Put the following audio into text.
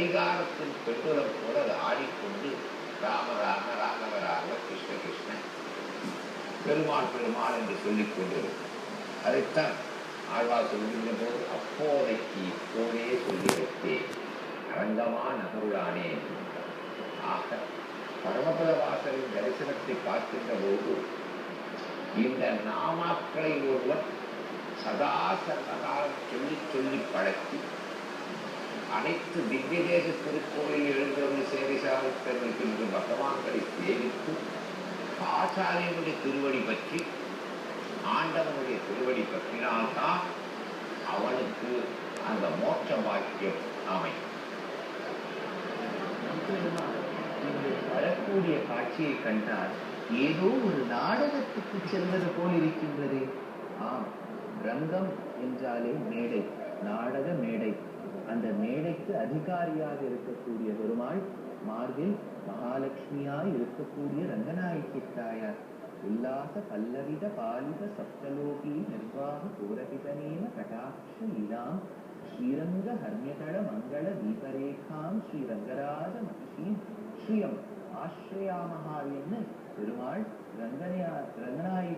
சிங்காரத்தின் பெற்றோரம் போல அது ஆடிக்கொண்டு ராம ராம ராமவ ராம கிருஷ்ண கிருஷ்ண பெருமாள் பெருமாள் என்று சொல்லிக் கொண்டிருக்கும் அதைத்தான் ஆழ்வார் சொல்லுகின்ற போது அப்போதைக்கு இப்போதே சொல்லி வைத்தேன் அரங்கமா நகருளானே ஆக பரமபத வாசலின் தரிசனத்தை பார்க்கின்ற போது இந்த நாமாக்களை ஒருவர் சதா சர்வகாலம் சொல்லி சொல்லி பழக்கி அனைத்து திவ்யதேச திருக்கோயில் எழுந்தவர்கள் சேவை சாதித்திருக்கின்ற பகவான்களை சேவித்து ஆச்சாரியனுடைய திருவடி பற்றி ஆண்டவனுடைய திருவடி பற்றினால்தான் அவனுக்கு அந்த மோட்ச வாக்கியம் அமையும். வரக்கூடிய காட்சியை கண்டால் ஏதோ ஒரு நாடகத்துக்கு செல்வது போல் இருக்கின்றது. ரங்கம் என்றாலே மேடை நாடக மேடை. அந்த மேடைக்கு அதிகாரியாக இருக்கக்கூடிய பெருமாள் மார்பில் மகாலட்சுமியாய் இருக்கக்கூடிய ரங்கநாயகி தாயார். உல்லாச பல்லவித பாலித சப்தலோகி நிர்வாக பூரபிதனேன கடாட்ச இலாம் ஸ்ரீரங்க ஹர்மியதள மங்கள தீபரேகாம் ஸ்ரீ ரங்கராஜ மகிஷீம் ஸ்ரீயம் ஆஸ்ரயாமஹா என்று பெருமாள் ரங்கனையா ரங்கநாயகி